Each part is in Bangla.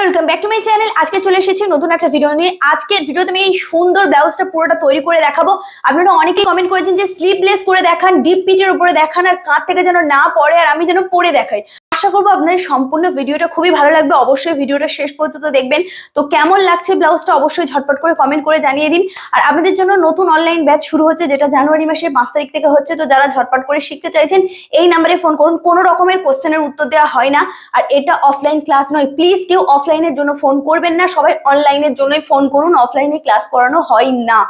Welcome back to my channel আজকে চলে এসেছি নতুন একটা ভিডিও নিয়ে। আজকের ভিডিওতে আমি এই সুন্দর ব্লাউজটা পুরোটা তৈরি করে দেখাবো। আপনারা অনেকেই কমেন্ট করেছেন যে স্লিভলেস করে দেখান ডিপ পিটের উপরে দেখান, আর কাঁধ থেকে যেন না পড়ে, আর আমি যেন পরে দেখাই। আশা করব আপনাদের সম্পূর্ণ ভিডিওটা খুবই ভালো লাগবে। অবশ্যই ভিডিওটা শেষ পর্যন্ত দেখবেন। তো কেমন লাগছে ব্লাউজটা অবশ্যই ঝটপট করে কমেন্ট করে জানিয়ে দিন। আর আপনাদের জন্য নতুন অনলাইন ব্যাচ শুরু হচ্ছে যেটা জানুয়ারি মাসের পাঁচ তারিখ থেকে হচ্ছে। তো যারা ঝটপট করে শিখতে চাইছেন, এই নাম্বারে ফোন করুন। কোনো রকমের কোশ্চেনের উত্তর দেওয়া হয় না। আর এটা অফলাইন ক্লাস নয়। প্লিজ কেউ অফলাইনের জন্য ফোন করবেন না। সবাই অনলাইনের জন্যই ফোন করুন। অফলাইনে ক্লাস করানো হয় না।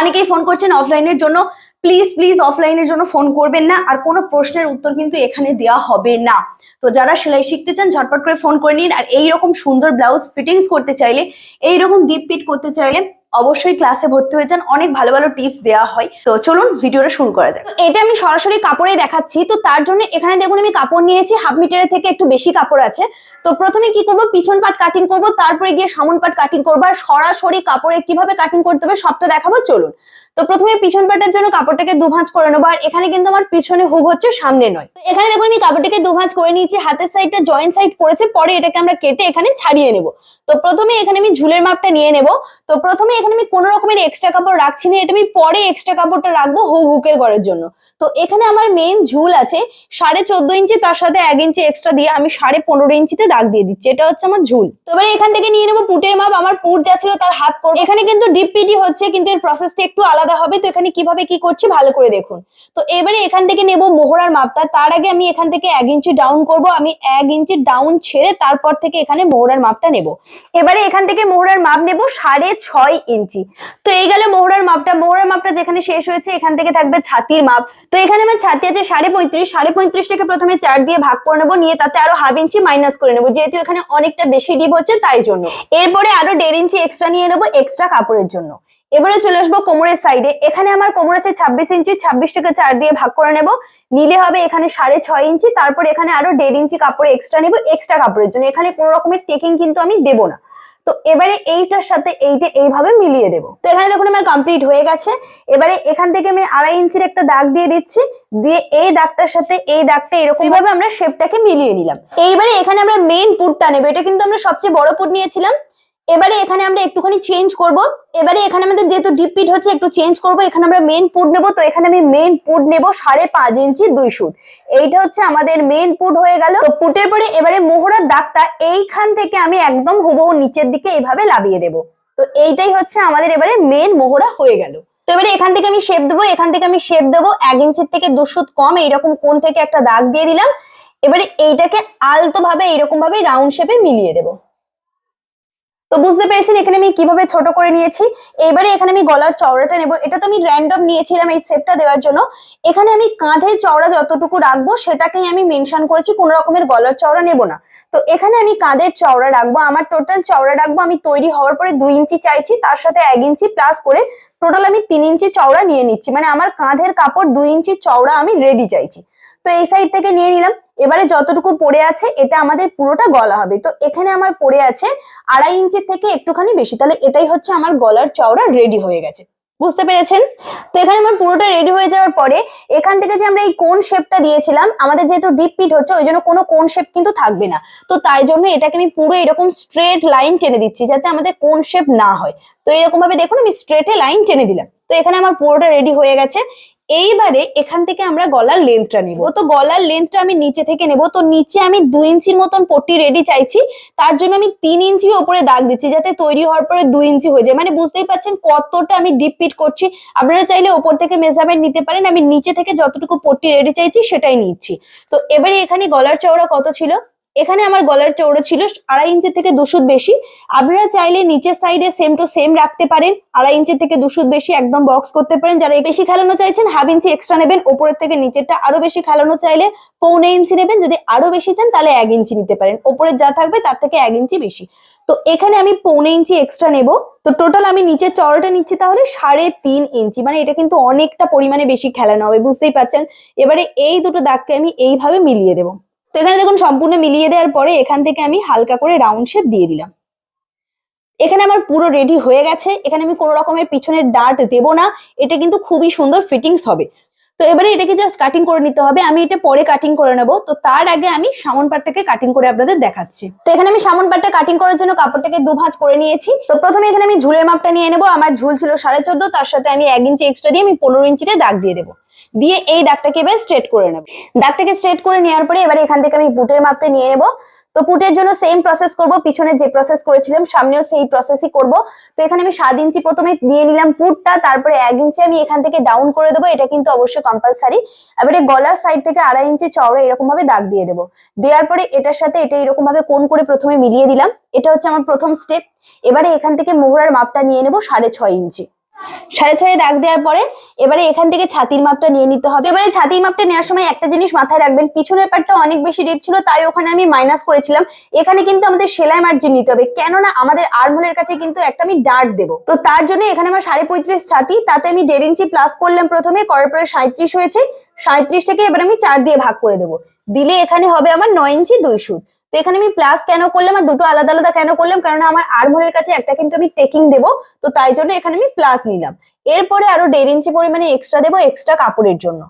অনেকেই ফোন করছেন অফলাইনের জন্য। প্লিজ প্লিজ অফলাইনের জন্য ফোন করবেন না আর কোনো প্রশ্নের উত্তর কিন্তু এখানে দেওয়া হবে না। তো যারা সেলাই শিখতে চান, ঝটপট করে ফোন করে নিন। আর এইরকম সুন্দর ব্লাউজ ফিটিংস করতে চাইলে, এইরকম ডিপ পিট করতে চাইলে অবশ্যই ক্লাসে ভর্তি হয়ে যান। অনেক ভালো ভালো টিপস দেওয়া হয়। তো চলুন ভিডিওটা শুরু করা তো এটা আমি সরাসরি কাপড়ে দেখাচ্ছি। তো তার জন্য এখানে দেখুন আমি কাপড় নিয়েছি। হাফ মিটারের থেকে একটু বেশি কাপড় আছে। তো প্রথমে কি করব? পিছন পাট কাটিং করব। তারপরে গিয়ে সামন পাট কাটিং করব। আর সরাসরি কাপড়ে কীভাবে কাটিং করতে হবে সবটা দেখাবো। চলুন। তো প্রথমে পিছন পাটের জন্য কাপড়টাকে দুভাঁজ করে নেব। আর এখানে কিন্তু আমার পিছনে হুক হচ্ছে, সামনে নয়। তো এখানে দেখুন আমি কাপড়টাকে দুভাঁজ করে নিয়েছি। হাতের সাইডটা জয়েন্ট সাইড পড়েছে। পরে এটাকে আমরা কেটে এখানে ছাড়িয়ে নেব। তো প্রথমে এখানে আমি ঝুলের মাপটা নিয়ে নেব। তো প্রথমে এখানে আমি কোনো রকমের এক্সট্রা কাপড় রাখছি না, এটা আমি পরে এক্সট্রা কাপড়টা রাখব হুক হুকের ঘরের জন্য। তো এখানে আমার মেন ঝুল আছে, সাড়ে চোদ্দ ইঞ্চি তার সাথে এক ইঞ্চি এক্সট্রা দিয়ে আমি সাড়ে পনেরো ইঞ্চিতে দাগ দিয়ে দিচ্ছি, এটা হচ্ছে আমার ঝুল। তো এবারে এখান থেকে নিয়ে নেব পুটের মাপ, আমার পুট যা ছিল তার হাফ করব এখানে কিন্তু ডিপ পিটি হচ্ছে, কিন্তু এর প্রসেসটা একটু আলাদা হবে, তো এখানে কীভাবে কি করছি ভালো করে দেখুন। তো এবারে এখান থেকে নেব মোহরার মাপটা, তার আগে আমি এখান থেকে এক ইঞ্চি ডাউন করব, আমি এক ইঞ্চি ডাউন ছেড়ে তারপর থেকে এখানে মোহরার মাপটা নেব। এবারে এখান থেকে মোহরার মাপ নেব সাড়ে ছয় ইঞ্চি। তো এই গেল মোহরার মাপটা। মোহরার মাপটা যেখানে শেষ হয়েছে, এখান থেকে থাকবে ছাতির মাপ। তো এখানে আমার ছাতি আছে সাড়ে পঁয়ত্রিশ। সাড়ে পঁয়ত্রিশটাকে প্রথমে চার দিয়ে ভাগ করে নেব, নিয়ে তাতে আরও হাফ ইঞ্চি মাইনাস করে নেব। যেহেতু এখানে অনেকটা বেশি ডিপ হচ্ছে, তাই জন্য। এরপরে আরও দেড় ইঞ্চি এক্সট্রা নিয়ে নেব এক্সট্রা কাপড়ের জন্য। এবারে চলে আসব কোমরের সাইডে এখানে আমার কোমর আছে ছাব্বিশ ইঞ্চি, ছাব্বিশটাকে চার দিয়ে ভাগ করে নেব। নিলে হবে এখানে সাড়ে ছয় ইঞ্চি। তারপর এখানে আরও দেড় ইঞ্চি কাপড় এক্সট্রা নেব এক্সট্রা কাপড়ের জন্য। এখানে কোনো রকমের টেকিং কিন্তু আমি দেবো না। তো এবারে এইটার সাথে এইটা এইভাবে মিলিয়ে দেবো। তো এখানে দেখুন আমার কমপ্লিট হয়ে গেছে। এবারে এখান থেকে আমি আড়াই ইঞ্চির একটা দাগ দিয়ে দিচ্ছি। দিয়ে এই দাগটার সাথে এই দাগটা এরকম ভাবে আমরা শেপটাকে মিলিয়ে নিলাম। এইবারে এখানে আমরা মেইন পুটটা নেব। এটা কিন্তু আমরা সবচেয়ে বড় পুট নিয়েছিলাম। এবারে এখানে আমরা একটুখানি চেঞ্জ করব। এবারে এখানে আমাদের যেহেতু ডিপিট হচ্ছে, একটু চেঞ্জ করব। এখানে আমরা মেন পুড নেব। তো এখানে আমি মেন পুড নেব সাড়ে পাঁচ ইঞ্চি দুই সুদ এইটা হচ্ছে আমাদের মেন পুড হয়ে গেল। তো পুটের পরে এবারে মোহরার দাগটা এইখান থেকে আমি একদম হুবহু নিচের দিকে এইভাবে লাভিয়ে দেব। তো এইটাই হচ্ছে আমাদের এবারে মেন মোহরা হয়ে গেল। তো এবারে এখান থেকে আমি শেপ দেবো। এখান থেকে আমি শেপ দেবো এক ইঞ্চির থেকে দু সুত কম। এইরকম কোন থেকে একটা দাগ দিয়ে দিলাম। এবারে এইটাকে আলতো ভাবে এইরকম ভাবে রাউন্ড শেপে মিলিয়ে দেবো। তো বুঝতে পেরেছেন, এখানে আমি কীভাবে ছোট করে নিয়েছি? এবারে এখানে আমি গলার চওড়াটা নেব। এটা তো আমি র্যান্ডম নিয়েছিলাম এই সেপটা দেওয়ার জন্য। এখানে আমি কাঁধের চওড়া যতটুকু রাখব, সেটাকেই আমি মেনশন করেছি, কোনো রকমের গলার চওড়া নেব না। তো এখানে আমি কাঁধের চওড়া রাখব, আমার টোটাল চওড়া রাখব, আমি তৈরি হওয়ার পরে দুই ইঞ্চি চাইছি, তার সাথে এক ইঞ্চি প্লাস করে টোটাল আমি তিন ইঞ্চি চওড়া নিয়ে নিচ্ছি। মানে আমার কাঁধের কাপড় দুই ইঞ্চি চওড়া আমি রেডি চাইছি। তো এই সাইড থেকে নিয়ে নিলাম। এবারে যতটুকু পড়ে আছে, এটা আমাদের পুরোটা গলা হবে। তো এখানে আমার পড়ে আছে আড়াই ইঞ্চির থেকে একটুখানি বেশি। তাহলে এটাই হচ্ছে আমার গলার চওড়া রেডি হয়ে গেছে। বুঝতে পেরেছেন? তো এখানে আমার পুরোটা রেডি হয়ে যাওয়ার পরে, এখান থেকে যে আমরা এই কোন শেপটা দিয়েছিলাম, আমাদের যেহেতু ডিপ পিট হচ্ছে, ওই জন্য কোনো কোন শেপ কিন্তু থাকবে না। তো তাই জন্য এটাকে আমি পুরো এরকম স্ট্রেট লাইন টেনে দিচ্ছি, যাতে আমাদের কোন শেপ না হয়। তো এরকম ভাবে দেখুন, আমি স্ট্রেটে লাইন টেনে দিলাম। তো এখানে আমার পুরোটা রেডি হয়ে গেছে। এইবারে এখান থেকে আমরা গলার লেন্থটা নিব। তো গলার লেন্থটা আমি নিচে থেকে নেব। তো নিচে আমি দুই ইঞ্চির মতন পট্টি রেডি চাইছি। তার জন্য আমি তিন ইঞ্চি ওপরে দাগ দিচ্ছি যাতে তৈরি হওয়ার পরে দুই ইঞ্চি হয়ে যায়। মানে বুঝতেই পারছেন কতটা আমি ডিপ পিট করছি। আপনারা চাইলে ওপর থেকে মেজারমেন্ট নিতে পারেন। আমি নিচে থেকে যতটুকু পট্টি রেডি চাইছি সেটাই নিচ্ছি। তো এবারে এখানে গলার চওড়া কত ছিল? এখানে আমার গলার চৌড়া ছিল আড়াই ইঞ্চি থেকে দুশুদ বেশি। আপনারা চাইলে নিচের সাইডে সেম টু সেম রাখতে পারেন। আড়াই ইঞ্চি থেকে দুশুদ বেশি একদম বক্স করতে পারেন। যারা বেশি খেলানো চাইছেন হাফ ইঞ্চি এক্সট্রা নেবেন। ওপরের থেকে নিচেরটা আরও বেশি খেলানো চাইলে পৌনে ইঞ্চি নেবেন। যদি আরও বেশি চান, তাহলে এক ইঞ্চি নিতে পারেন। ওপরের যা থাকবে, তার থেকে এক ইঞ্চি বেশি। তো এখানে আমি পৌনে ইঞ্চি এক্সট্রা নেব। তো টোটাল আমি নিচের চওড়াটা নিচ্ছি তাহলে সাড়ে তিন ইঞ্চি মানে এটা কিন্তু অনেকটা পরিমাণে বেশি খেলানো হবে, বুঝতেই পারছেন? এবারে এই দুটো দাগকে আমি এইভাবে মিলিয়ে দেবো। তো এখানে দেখুন, সম্পূর্ণ মিলিয়ে দেওয়ার পরে এখান থেকে আমি হালকা করে রাউন্ড শেপ দিয়ে দিলাম। এখানে আমার পুরো রেডি হয়ে গেছে। এখানে আমি কোনো রকমের পিছনের ডার্ট দেব না। এটা কিন্তু খুবই সুন্দর ফিটিংস হবে। তো এবারে এটাকে জাস্ট কাটিং করে নিতে হবে। আমি এটা পরে কাটিং করে নেব। তো তার আগে আমি সামন পাটটাকে কাটিং করে আপনাদের দেখাচ্ছি। তো এখানে আমি সামন পাটটা কাটিং করার জন্য কাপড়টাকে দু ভাঁজ করে নিয়েছি। তো প্রথমে এখানে আমি ঝুলের মাপটা নিয়ে নেব। আমার ঝুল ছিল সাড়ে চোদ্দ। তার সাথে আমি এক ইঞ্চি এক্সট্রা দিয়ে আমি পনেরো ইঞ্চিতে দাগ দিয়ে দেবো। দিয়ে এই দাগটাকে এবার স্ট্রেট করে নেব। দাগটাকে স্ট্রেট করে নেওয়ার পরে এবারে এখান থেকে আমি বুটের মাপটা নিয়ে নেব। তো পুটের জন্য সেম প্রসেস করব, পিছনে যে প্রসেস করেছিলাম সামনেও সেই প্রসেসই করব। তো এখানে আমি সাত ইঞ্চি প্রথমে দিয়ে নিলাম পুটটা তারপরে এক ইঞ্চি আমি এখান থেকে ডাউন করে দেবো, এটা কিন্তু অবশ্যই কম্পালসারি এবারে গলার সাইড থেকে আড়াই ইঞ্চি চওড়া এরকম ভাবে দাগ দিয়ে দেবো। দেওয়ার পরে এটার সাথে এটা এরকম ভাবে কোন করে প্রথমে মিলিয়ে দিলাম। এটা হচ্ছে আমার প্রথম স্টেপ এবারে এখান থেকে মোহরার মাপটা নিয়ে নেব সাড়ে ছয় ইঞ্চি। সাড়ে ছয়ে দাগ দেওয়ার পরে এবারে এখান থেকে ছাতির মাপটা নিয়ে নিতে হবে। এবারে ছাতির মাপটা নেওয়ার সময় একটা জিনিস মাথায় রাখবেন, পিছনের পাটটা অনেক বেশি ডিপ ছিল, তাই ওখানে আমি মাইনাস করেছিলাম। এখানে কিন্তু আমাদের সেলাই মার্জিন নিতে হবে, কেননা আমাদের আর্মহোলের কাছে কিন্তু একটা আমি ডার্ট দেবো। তো তার জন্য এখানে আমার সাড়ে পঁয়ত্রিশ ছাতি, তাতে আমি দেড় ইঞ্চি প্লাস করলাম প্রথমে করার পরে সাঁত্রিশ হয়েছে। সাঁত্রিশ থেকে এবার আমি চার দিয়ে ভাগ করে দেবো। দিলে এখানে হবে আমার নয় ইঞ্চি দুই সুদ তো এখানে আমি প্লাস কেন করলাম আর দুটো আলাদা আলাদা কেন করলাম? কারণ আমার আর্মহোলের কাছে একটা কিন্তু আমি টেকিং দেবো, তো তাই জন্য এখানে আমি প্লাস নিলাম। এরপরে আরও দেড় ইঞ্চি পরিমাণে এক্সট্রা দেবো এক্সট্রা কাপড়ের জন্য।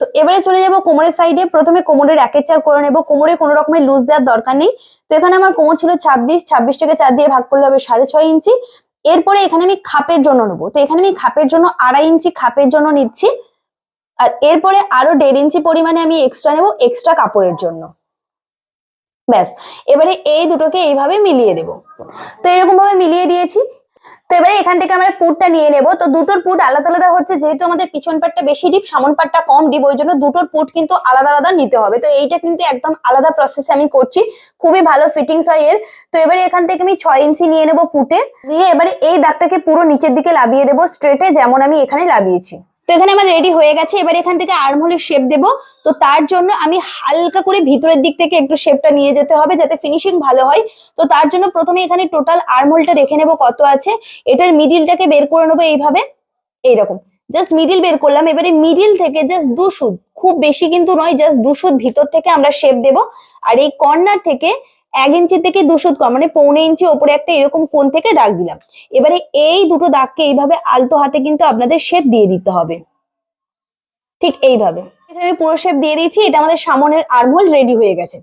তো এবারে চলে যাব কোমরের সাইডে প্রথমে কোমরের র্যাকেট চার করে নেব। কোমরে কোনো রকমের লুজ দেওয়ার দরকার নেই। তো এখানে আমার কোমর ছিল ছাব্বিশ ছাব্বিশ থেকে চার দিয়ে ভাগ করলে হবে সাড়ে ছয় ইঞ্চি। এরপরে এখানে আমি খাপের জন্য নেব। তো এখানে আমি খাপের জন্য আড়াই ইঞ্চি খাপের জন্য নিচ্ছি। আর এরপরে আরও দেড় ইঞ্চি পরিমাণে আমি এক্সট্রা নেব এক্সট্রা কাপড়ের জন্য। ব্যাস। এবারে এই দুটোকে এইভাবে মিলিয়ে দেব। তো এরকম ভাবে মিলিয়ে দিয়েছি। তো এবারে এখান থেকে আমরা পুটটা নিয়ে নেব। তো দুটোর পুট আলাদা আলাদা হচ্ছে, যেহেতু আমাদের পিছন পাটটা বেশি ডিপ, সামন পাটটা কম ডিপ, ওই জন্য দুটোর পুট কিন্তু আলাদা আলাদা নিতে হবে। তো এইটা কিন্তু একদম আলাদা প্রসেসে আমি করছি। খুবই ভালো ফিটিংস হয় এর। তো এবারে এখান থেকে আমি ছয় ইঞ্চি নিয়ে নেব পুটে। নিয়ে এবারে এই দাগটাকে পুরো নিচের দিকে লাভিয়ে দেবো স্ট্রেটে যেমন আমি এখানে লাভিয়েছি তো এখানে আমার রেডি হয়ে গেছে। এবার এখান থেকে আর্মহোলের শেপ দেব। তো তার জন্য আমি হালকা করে ভিতরের দিক থেকে একটু শেপটা নিয়ে যেতে হবে যাতে ফিনিশিং ভালো হয়। তো তার জন্য প্রথমে এখানে টোটাল আর্মহোলটা দেখে নেব কত আছে। এটার মিডিলটাকে বের করে নেব এইভাবে। এইরকম। জাস্ট মিডিল বের করলাম। এবারে মিডিল থেকে জাস্ট দুশুদ খুব বেশি কিন্তু নয় জাস্ট দুশুদ ভিতর থেকে আমরা শেপ দেব। আর এই কর্নার থেকে এক ইঞ্চি থেকে দুশুদ কম মানে পৌনে ইঞ্চি ওপরে একটা এরকম কোন থেকে দাগ দিলাম। এবারে এই দুটো দাগকে এইভাবে আলতো হাতে কিন্তু আপনাদের শেপ দিয়ে দিতে হবে। ঠিক এইভাবে। এখানে পুরো শেপ দিয়ে দিয়েছি, এটা আমাদের সামনের আর্মহোল রেডি হয়ে গেছে।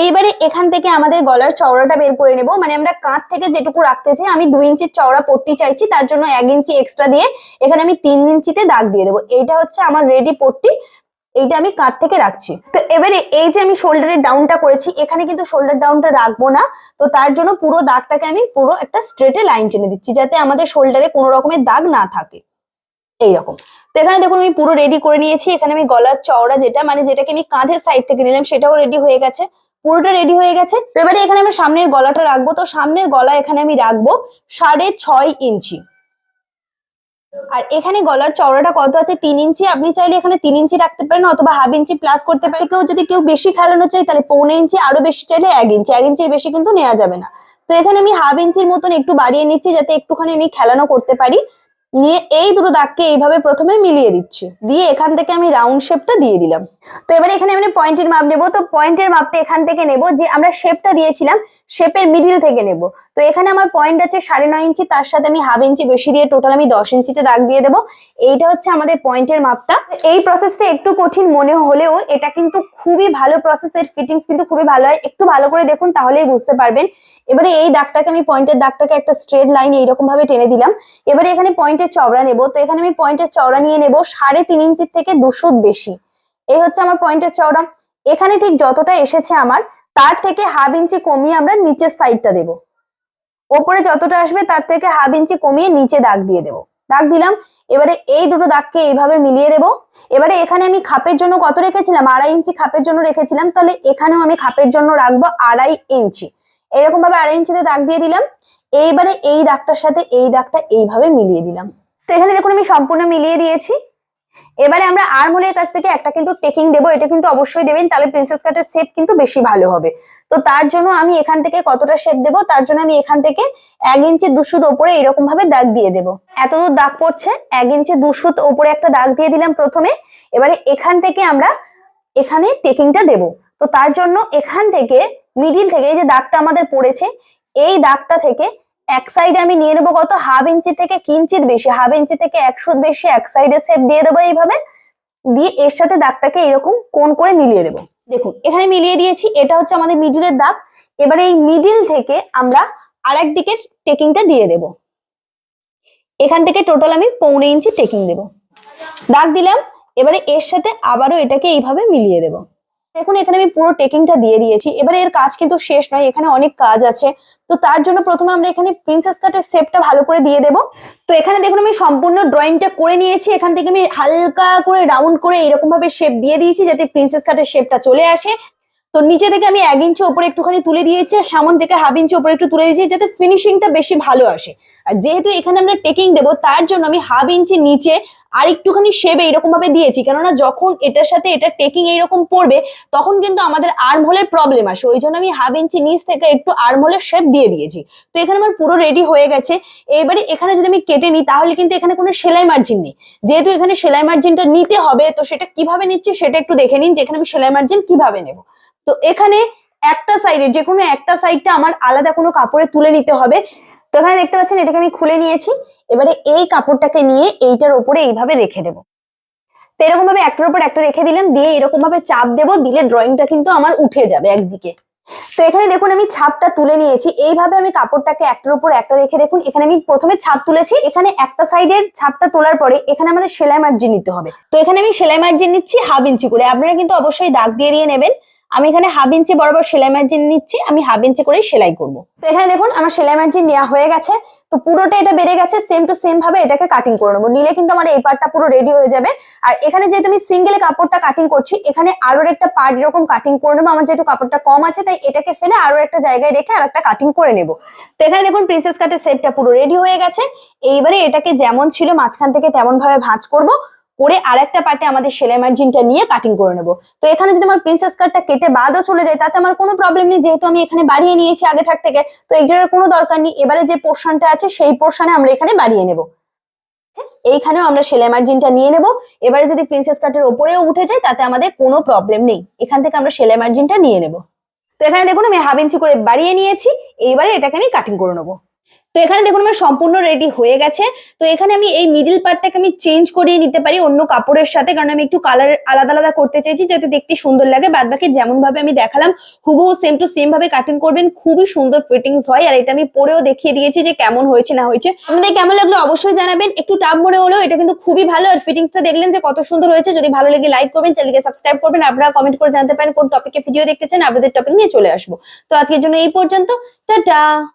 এইবারে এখান থেকে আমাদের গলার চওড়াটা বের করে নেব। মানে আমরা কাঁধ থেকে যেটুকু রাখতে চাই, আমি দুই ইঞ্চির চওড়া পট্টি চাইছি, তার জন্য এক ইঞ্চি এক্সট্রা দিয়ে এখানে আমি তিন ইঞ্চিতে দাগ দিয়ে দেবো। এইটা হচ্ছে আমার রেডি পট্টি। এইটা আমি কাঁধ থেকে রাখছি। তো এবারে এই যে আমি শোল্ডারের ডাউনটা করেছি, এখানে কিন্তু শোল্ডার ডাউনটা রাখব না। তো তার জন্য পুরো দাগটাকে আমি পুরো একটা স্ট্রেটে লাইন টেনে দিচ্ছি, যাতে আমাদের শোল্ডারে কোনো রকমের দাগ না থাকে। এইরকম। তো এখানে দেখুন, আমি পুরো রেডি করে নিয়েছি। এখানে আমি গলার চওড়া যেটা মানে যেটাকে আমি কাঁধের সাইড থেকে নিলাম, সেটাও রেডি হয়ে গেছে। পুরোটা রেডি হয়ে গেছে। তো এবারে এখানে আমি সামনের গলাটা রাখব। তো সামনের গলা এখানে আমি রাখব সাড়ে ছয় ইঞ্চি। আর এখানে গলার চওড়াটা কত আছে? তিন ইঞ্চি? আপনি চাইলে এখানে তিন ইঞ্চি রাখতে পারেন অথবা হাফ ইঞ্চি প্লাস করতে পারেন। কেউ যদি কেউ বেশি খেলানো চাই তাহলে পৌনে ইঞ্চি, আরও বেশি চাইলে এক ইঞ্চি। এক ইঞ্চির বেশি কিন্তু নেওয়া যাবে না। তো এখানে আমি হাফ ইঞ্চির মতন একটু বাড়িয়ে নিচ্ছি, যাতে একটুখানি আমি খেলানো করতে পারি। নিয়ে এই দুটো দাগকে এইভাবে প্রথমে মিলিয়ে দিচ্ছি। দিয়ে এখান থেকে আমি রাউন্ড শেপটা দিয়ে দিলাম। তো এবারে এখানে আমি পয়েন্টের মাপ নেব। তো পয়েন্টের মাপটা এখান থেকে নেব যে আমরা শেপটা দিয়েছিলাম শেপের মিডিল থেকে নেব। তো এখানে আমার পয়েন্ট আছে সাড়ে নয় ইঞ্চি, তার সাথে আমি হাফ ইঞ্চি বেশি দিয়ে টোটাল আমি দশ ইঞ্চিতে দাগ দিয়ে দেবো। এইটা হচ্ছে আমাদের পয়েন্টের মাপটা। এই প্রসেসটা একটু কঠিন মনে হলেও এটা কিন্তু খুবই ভালো প্রসেসের ফিটিংস কিন্তু খুবই ভালো হয়। একটু ভালো করে দেখুন তাহলেই বুঝতে পারবেন। এবারে এই দাগটাকে আমি পয়েন্টের দাগটাকে একটা স্ট্রেট লাইন এইরকম ভাবে টেনে দিলাম। এবারে এখানে পয়েন্টের চওড়া নেব। তো এখানে আমি পয়েন্টের চওড়া নিয়ে নেব সাড়ে তিন ইঞ্চির থেকে দুশো বেশি। এই হচ্ছে আমার পয়েন্টের চওড়া। এখানে ঠিক যতটা এসেছে আমার, তার থেকে হাফ ইঞ্চি কমিয়ে আমরা নিচের সাইডটা দেব। ওপরে যতটা আসবে, তার থেকে হাফ ইঞ্চি কমিয়ে নিচে দাগ দিয়ে দেব। দাগ দিলাম, এবারে এই দুটো দাগকে এইভাবে মিলিয়ে দেব। এবারে এখানে আমি খাপের জন্য কত রেখেছিলাম? আড়াই ইঞ্চি খাপের জন্য রেখেছিলাম। তাহলে এখানেও আমি খাপের জন্য রাখব আড়াই ইঞ্চি। এরকম ভাবে আড়াই ইঞ্চিতে দাগ দিয়ে দিলাম। এইবারে এই দাগটার সাথে এই দাগটা এইভাবে মিলিয়ে দিলাম। তো এখানে দেখুন আমি সম্পূর্ণ মিলিয়ে দিয়েছি। এবারে আমরা আর্মহোলের কাছ থেকে একটা কিন্তু টেকিং দেবো, এটা কিন্তু অবশ্যই দেবেন, তাহলে প্রিন্সেস কাটের শেপ কিন্তু বেশি ভালো হবে। তো তার জন্য আমি এখান থেকে কতটা শেপ দেবো, তার জন্য আমি এখান থেকে এক ইঞ্চি দুশুদ ওপরে এরকম ভাবে দাগ দিয়ে দেবো। এত দূর দাগ পড়ছে, এক ইঞ্চি দুশুদ ওপরে একটা দাগ দিয়ে দিলাম প্রথমে। এবারে এখান থেকে আমরা এখানে টেকিংটা দেব। তো তার জন্য এখান থেকে মিডিল থেকে, এই যে দাগটা আমাদের পড়েছে, এই দাগটা থেকে এক সাইডে আমি নিয়ে নেব কত? হাফ ইঞ্চি থেকে কিঞ্চিত বেশি হাফ ইঞ্চি থেকে একশো বেশি, এক সাইডে শেপ দিয়ে দেবো এইভাবে। দিয়ে এর সাথে দাগটাকে এরকম কোন করে মিলিয়ে দেব। দেখুন, এখানে মিলিয়ে দিয়েছি, এটা হচ্ছে আমাদের মিডিলের দাগ। এবারে এই মিডিল থেকে আমরা আরেক দিকের টেকিংটা দিয়ে দেব। এখান থেকে টোটাল আমি পৌনে ইঞ্চি টেকিং দেব। দাগ দিলাম, এবারে এর সাথে আবারও এটাকে এইভাবে মিলিয়ে দেব। দেখুন, এখানে আমি পুরো টেকিংটা দিয়ে দিয়েছি। এবারে এর কাজ কিন্তু শেষ নয়, এখানে অনেক কাজ আছে। তো তার জন্য প্রথমে আমরা এখানে প্রিন্সেস কাটের শেপটা ভালো করে দিয়ে দেব। তো এখানে দেখুন, আমি সম্পূর্ণ ড্রয়িংটা করে নিয়েছি। এখান থেকে আমি হালকা করে রাউন্ড করে এরকম ভাবে শেপ দিয়ে দিয়েছি, যাতে প্রিন্সেস কাটের শেপটা চলে আসে। তো নিচে থেকে আমি এক ইঞ্চি ওপরে একটুখানি তুলে দিয়েছি আর সামন থেকে হাফ ইঞ্চি ওপরে একটু তুলে দিয়েছি, যাতে ফিনিশিংটা বেশি ভালো আসে। আর যেহেতু এখানে আমরা টেকিং দেবো, তার জন্য আমি হাফ ইঞ্চি নিচে আর একটুখানি শেপ এরকম ভাবে দিয়েছি। কেননা যখন এটার সাথে এটা টেকিং এইরকম পড়বে, তখন কিন্তু আমাদের আর্ম হোলের প্রবলেম আসে। ওই জন্য আমি হাফ ইঞ্চি নিচ থেকে একটু আর্ম হোলের শেপ দিয়ে দিয়েছি। তো এখানে আমার পুরো রেডি হয়ে গেছে। এবারে এখানে যদি আমি কেটে নিই, তাহলে কিন্তু এখানে কোনো সেলাই মার্জিন নেই। যেহেতু এখানে সেলাই মার্জিনটা নিতে হবে, তো সেটা কীভাবে নিচ্ছি সেটা একটু দেখে নিন যে এখানে আমি সেলাই মার্জিন কীভাবে নেব। তো এখানে একটা সাইডে যে কোনো একটা সাইডটা আমার আলাদা কোনো কাপড়ে তুলে নিতে হবে। তো এখানে দেখতে পাচ্ছেন, এটাকে আমি খুলে নিয়েছি। এবারে এই কাপড়টাকে নিয়ে এইটার উপরে এইভাবে রেখে দেবো। তো এরকম ভাবে একটার উপর একটা রেখে দিলাম, দিয়ে এরকম ভাবে চাপ দেবো, দিলে ড্রয়িংটা কিন্তু আমার উঠে যাবে একদিকে। তো এখানে দেখুন আমি ছাপটা তুলে নিয়েছি, এইভাবে আমি কাপড়টাকে একটার উপর একটা রেখে দেখুন, এখানে আমি প্রথমে ছাপ তুলেছি, এখানে একটা সাইডের ছাপটা তোলার পরে এখানে আমাদের সেলাই মার্জিন নিতে হবে। তো এখানে আমি সেলাই মার্জিন নিচ্ছি হাফ ইঞ্চি করে, আপনারা কিন্তু অবশ্যই দাগ দিয়ে দিয়ে নেবেন। আমি এখানে হাফ ইঞ্চি বরাবর সেলাই মার্জিন নিচ্ছি, আমি হাফ ইঞ্চি করেই সেলাই করব। তো এখানে দেখুন, আমার সেলাই মার্জিন নেওয়া হয়ে গেছে। তো পুরোটা এটা বেড়ে গেছে সেম টু সেম ভাবে এটাকে কাটিং করে নেব। নিলে কিন্তু আমার এই পার্টটা পুরো রেডি হয়ে যাবে। আর এখানে যেহেতু আমি সিঙ্গেলে কাপড়টা কাটিং করছি, এখানে আরও একটা পার্ট এরকম কাটিং করে নেব। আমার যেহেতু কাপড়টা কম আছে, তাই এটাকে ফেলে আরও একটা জায়গায় রেখে আর একটা কাটিং করে নেব। তো এখানে দেখুন প্রিন্সেস কাটের শেপটা পুরো রেডি হয়ে গেছে। এইবারে এটাকে যেমন ছিল মাঝখান থেকে তেমন ভাবে ভাঁজ করব। করে আরেকটা পার্টে আমাদের সেলাই মার্জিনটা নিয়ে কাটিং করে নেব। তো এখানে যদি আমার প্রিন্সেস কাটটা কেটে বাদও চলে যায়, তাতে আমার কোনো প্রবলেম নেই, যেহেতু আমি এখানে বাড়িয়ে নিয়েছি আগে থাক থেকে। তো এইটার কোনো দরকার নেই, এবারে যে পোর্শনটা আছে সেই পোর্শনে আমরা এখানে বাড়িয়ে নেব। এইখানেও আমরা সেলাই মার্জিনটা নিয়ে নেব। এবারে যদি প্রিন্সেস কাটের ওপরেও উঠে যায়, তাতে আমাদের কোনো প্রবলেম নেই। এখান থেকে আমরা সেলাই মার্জিনটা নিয়ে নেব। তো এখানে দেখুন, আমি হাফ ইঞ্চি করে বাড়িয়ে নিয়েছি, এইবারে এটাকে আমি কাটিং করে নেব। তো এখানে দেখুন আমার সম্পূর্ণ রেডি হয়ে গেছে। তো এখানে আমি এই মিডিল পার্টটাকে আমি চেঞ্জ করিয়ে নিতে পারি অন্য কাপড়ের সাথে, কারণ আমি একটু কালার আলাদা আলাদা করতে চাইছি যাতে দেখতে সুন্দর লাগে। বাদ বাকি যেমন ভাবে আমি দেখালাম, হুবহু সেম টু সেম ভাবে কাটিং করবেন। খুবই সুন্দর ফিটিংস হয় আর এটা আমি পরেও দেখিয়ে দিয়েছি যে কেমন হয়েছে, না হয়েছে। আপনাদের কেমন লাগল অবশ্যই জানাবেন। একটু টাপ মনে হলেও এটা কিন্তু খুবই ভালো আর ফিটিংসটা দেখলেন যে কত সুন্দর হয়েছে। যদি ভালো লাগে লাইক করবেন, চ্যানেলকে সাবস্ক্রাইব করবেন, আপনারা কমেন্ট করে জানতে পারেন কোন টপিকে ভিডিও দেখতে চান আপনাদের টপিক নিয়ে চলে আসব। তো আজকের জন্য এই পর্যন্ত, টাটা!